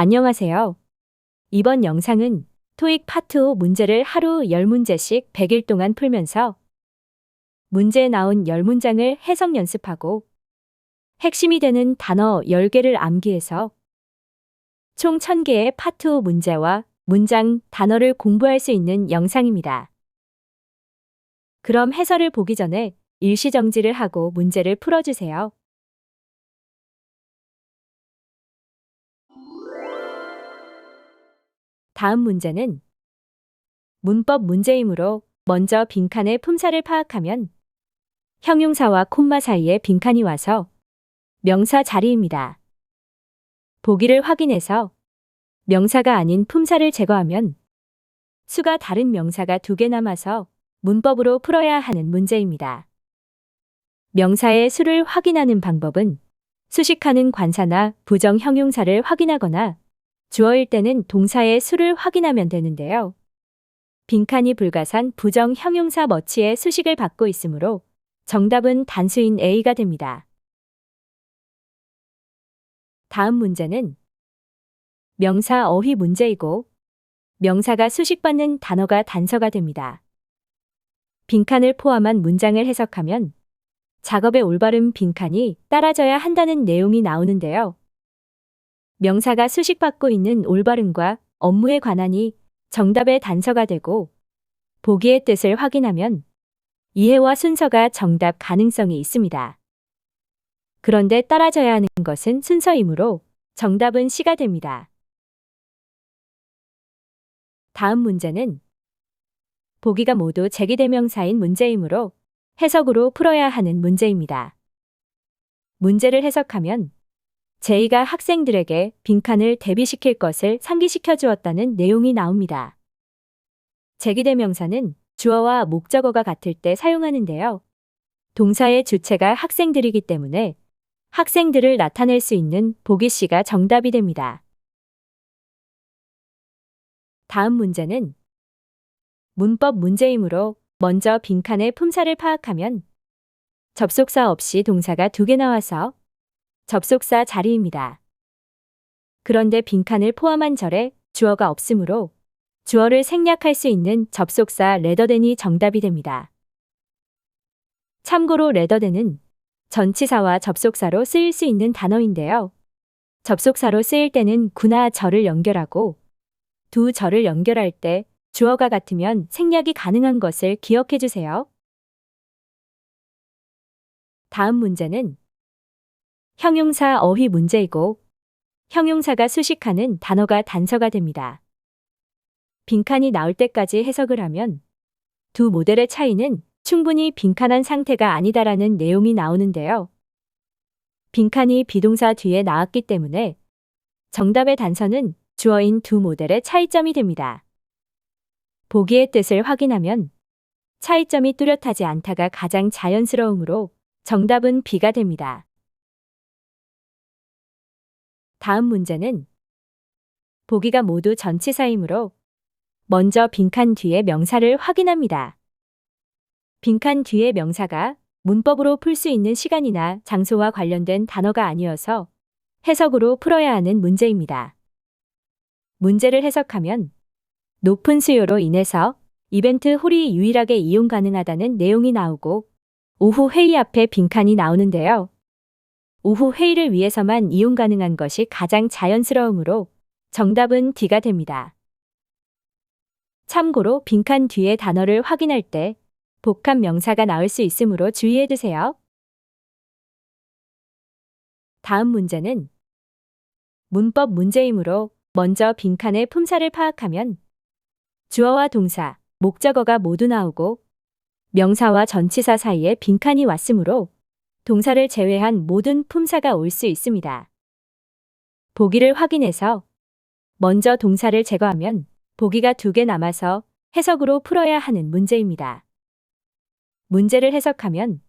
안녕하세요. 이번 영상은 토익 파트 5 문제를 하루 10문제씩 100일 동안 풀면서 문제에 나온 10문장을 해석 연습하고 핵심이 되는 단어 10개를 암기해서 총 1000개의 파트 5 문제와 문장, 단어를 공부할 수 있는 영상입니다. 그럼 해설을 보기 전에 일시정지를 하고 문제를 풀어주세요. 다음 문제는 문법 문제이므로 먼저 빈칸의 품사를 파악하면 형용사와 콤마 사이에 빈칸이 와서 명사 자리입니다. 보기를 확인해서 명사가 아닌 품사를 제거하면 수가 다른 명사가 두 개 남아서 문법으로 풀어야 하는 문제입니다. 명사의 수를 확인하는 방법은 수식하는 관사나 부정 형용사를 확인하거나 주어일 때는 동사의 수를 확인하면 되는데요. 빈칸이 불가산 부정 형용사 머치의 수식을 받고 있으므로 정답은 단수인 A가 됩니다. 다음 문제는 명사 어휘 문제이고 명사가 수식받는 단어가 단서가 됩니다. 빈칸을 포함한 문장을 해석하면 작업의 올바른 빈칸이 따라져야 한다는 내용이 나오는데요. 명사가 수식받고 있는 올바름과 업무에 관한이 정답의 단서가 되고 보기의 뜻을 확인하면 이해와 순서가 정답 가능성이 있습니다. 그런데 따라져야 하는 것은 순서이므로 정답은 C가 됩니다. 다음 문제는 보기가 모두 제기대명사인 문제이므로 해석으로 풀어야 하는 문제입니다. 문제를 해석하면 제이가 학생들에게 빈칸을 대비시킬 것을 상기시켜 주었다는 내용이 나옵니다. 제기대명사는 주어와 목적어가 같을 때 사용하는데요. 동사의 주체가 학생들이기 때문에 학생들을 나타낼 수 있는 보기 씨가 정답이 됩니다. 다음 문제는 문법 문제이므로 먼저 빈칸의 품사를 파악하면 접속사 없이 동사가 두 개 나와서 접속사 자리입니다. 그런데 빈칸을 포함한 절에 주어가 없으므로 주어를 생략할 수 있는 접속사 레더덴이 정답이 됩니다. 참고로 레더덴은 전치사와 접속사로 쓰일 수 있는 단어인데요. 접속사로 쓰일 때는 구나 절을 연결하고 두 절을 연결할 때 주어가 같으면 생략이 가능한 것을 기억해 주세요. 다음 문제는 형용사 어휘 문제이고 형용사가 수식하는 단어가 단서가 됩니다. 빈칸이 나올 때까지 해석을 하면 두 모델의 차이는 충분히 빈칸한 상태가 아니다라는 내용이 나오는데요. 빈칸이 비동사 뒤에 나왔기 때문에 정답의 단서는 주어인 두 모델의 차이점이 됩니다. 보기의 뜻을 확인하면 차이점이 뚜렷하지 않다가 가장 자연스러우므로 정답은 B가 됩니다. 다음 문제는 보기가 모두 전치사이므로 먼저 빈칸 뒤에 명사를 확인합니다. 빈칸 뒤에 명사가 문법으로 풀 수 있는 시간이나 장소와 관련된 단어가 아니어서 해석으로 풀어야 하는 문제입니다. 문제를 해석하면 높은 수요로 인해서 이벤트 홀이 유일하게 이용 가능하다는 내용이 나오고 오후 회의 앞에 빈칸이 나오는데요. 오후 회의를 위해서만 이용 가능한 것이 가장 자연스러우므로 정답은 D가 됩니다. 참고로 빈칸 뒤에 단어를 확인할 때 복합 명사가 나올 수 있으므로 주의해 두세요. 다음 문제는 문법 문제이므로 먼저 빈칸의 품사를 파악하면 주어와 동사, 목적어가 모두 나오고 명사와 전치사 사이에 빈칸이 왔으므로 동사를 제외한 모든 품사가 올 수 있습니다. 보기를 확인해서 먼저 동사를 제거하면 보기가 두 개 남아서 해석으로 풀어야 하는 문제입니다. 문제를 해석하면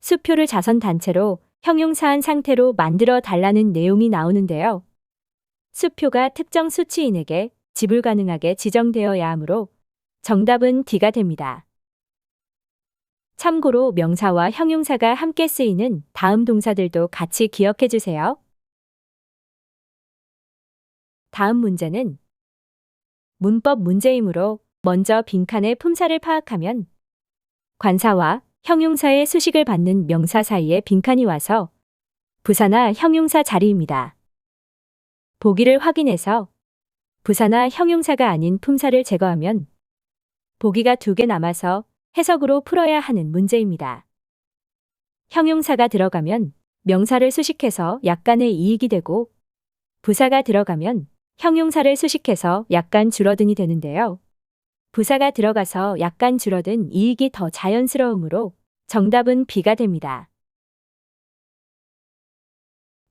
수표를 자선 단체로 형용사한 상태로 만들어 달라는 내용이 나오는데요. 수표가 특정 수치인에게 지불 가능하게 지정되어야 하므로 정답은 D가 됩니다. 참고로 명사와 형용사가 함께 쓰이는 다음 동사들도 같이 기억해 주세요. 다음 문제는 문법 문제이므로 먼저 빈칸의 품사를 파악하면 관사와 형용사의 수식을 받는 명사 사이에 빈칸이 와서 부사나 형용사 자리입니다. 보기를 확인해서 부사나 형용사가 아닌 품사를 제거하면 보기가 두 개 남아서 해석으로 풀어야 하는 문제입니다. 형용사가 들어가면 명사를 수식해서 약간의 이익이 되고 부사가 들어가면 형용사를 수식해서 약간 줄어든이 되는데요. 부사가 들어가서 약간 줄어든 이익이 더 자연스러우므로 정답은 B가 됩니다.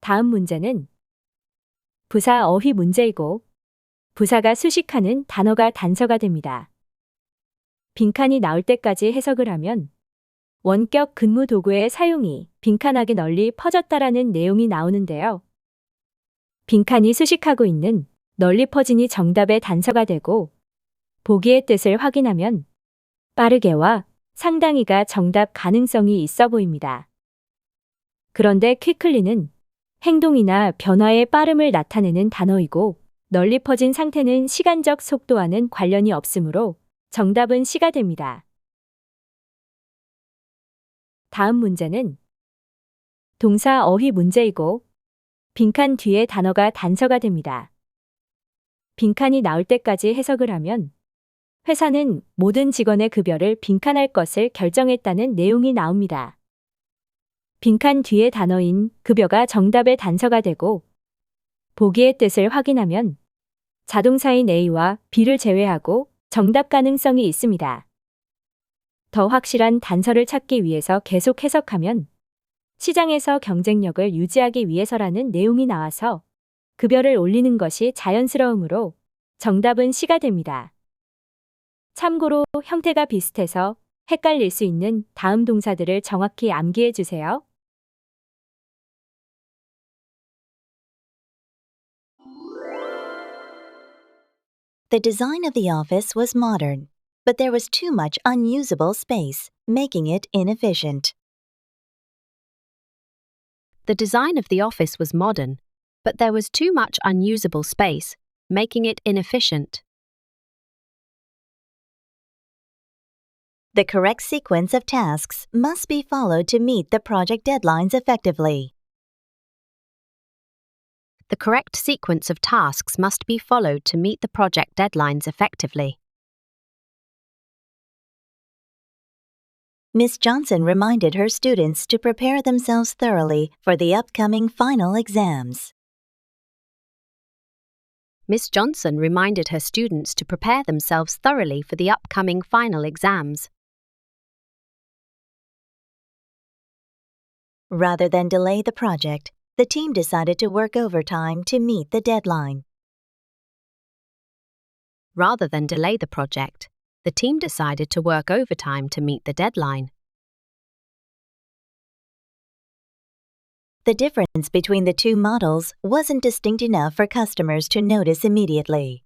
다음 문제는 부사 어휘 문제이고 부사가 수식하는 단어가 단서가 됩니다. 빈칸이 나올 때까지 해석을 하면 원격 근무 도구의 사용이 빈칸하게 널리 퍼졌다라는 내용이 나오는데요. 빈칸이 수식하고 있는 널리 퍼진이 정답의 단서가 되고 보기의 뜻을 확인하면 빠르게와 상당히가 정답 가능성이 있어 보입니다. 그런데 퀴클리는 행동이나 변화의 빠름을 나타내는 단어이고 널리 퍼진 상태는 시간적 속도와는 관련이 없으므로 정답은 C가 됩니다. 다음 문제는 동사 어휘 문제이고 빈칸 뒤에 단어가 단서가 됩니다. 빈칸이 나올 때까지 해석을 하면 회사는 모든 직원의 급여를 빈칸할 것을 결정했다는 내용이 나옵니다. 빈칸 뒤에 단어인 급여가 정답의 단서가 되고 보기의 뜻을 확인하면 자동사인 A와 B를 제외하고 정답 가능성이 있습니다. 더 확실한 단서를 찾기 위해서 계속 해석하면 시장에서 경쟁력을 유지하기 위해서라는 내용이 나와서 급여를 올리는 것이 자연스러우므로 정답은 C가 됩니다. 참고로 형태가 비슷해서 헷갈릴 수 있는 다음 동사들을 정확히 암기해 주세요. The design of the office was modern, but there was too much unusable space, making it inefficient. The design of the office was modern, but there was too much unusable space, making it inefficient. The correct sequence of tasks must be followed to meet the project deadlines effectively. The correct sequence of tasks must be followed to meet the project deadlines effectively. Miss Johnson reminded her students to prepare themselves thoroughly for the upcoming final exams. Miss Johnson reminded her students to prepare themselves thoroughly for the upcoming final exams. Rather than delay the project, the team decided to work overtime to meet the deadline. Rather than delay the project, the team decided to work overtime to meet the deadline. The difference between the two models wasn't distinct enough for customers to notice immediately.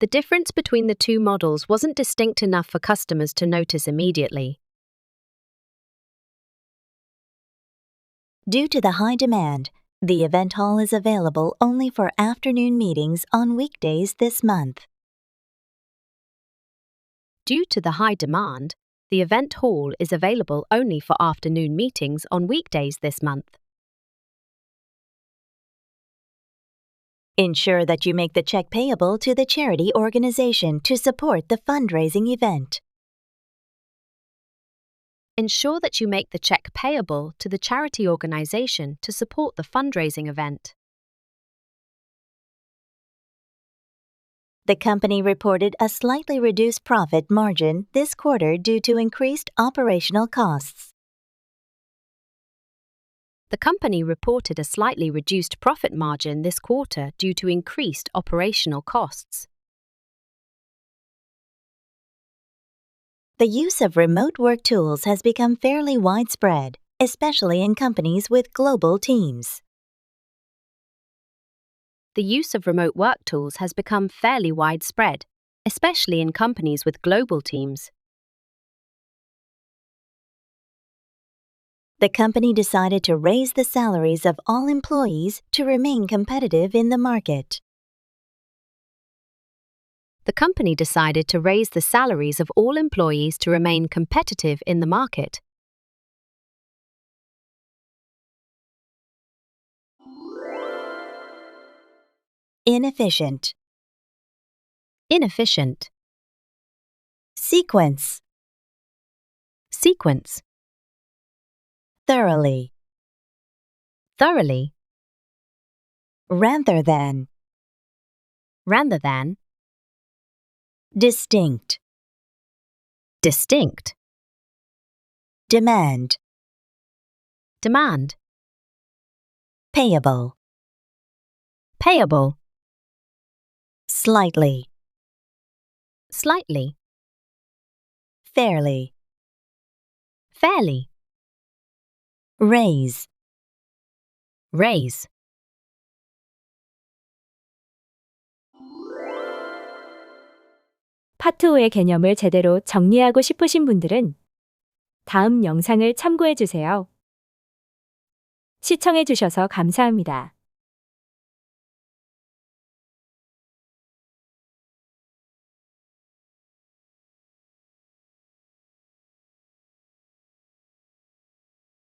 The difference between the two models wasn't distinct enough for customers to notice immediately. Due to the high demand, the event hall is available only for afternoon meetings on weekdays this month. Due to the high demand, the event hall is available only for afternoon meetings on weekdays this month. Ensure that you make the check payable to the charity organization to support the fundraising event. Ensure that you make the check payable to the charity organization to support the fundraising event. The company reported a slightly reduced profit margin this quarter due to increased operational costs. The company reported a slightly reduced profit margin this quarter due to increased operational costs. The use of remote work tools has become fairly widespread, especially in companies with global teams. The use of remote work tools has become fairly widespread, especially in companies with global teams. The company decided to raise the salaries of all employees to remain competitive in the market. The company decided to raise the salaries of all employees to remain competitive in the market. Inefficient. Inefficient. Sequence. Sequence. Thoroughly. Thoroughly. Rather than. Rather than. Distinct. Distinct. Demand. Demand. Payable. Payable. Slightly. Slightly. Fairly. Fairly. Raise. Raise. 파트 5의 개념을 제대로 정리하고 싶으신 분들은 다음 영상을 참고해 주세요. 시청해 주셔서 감사합니다.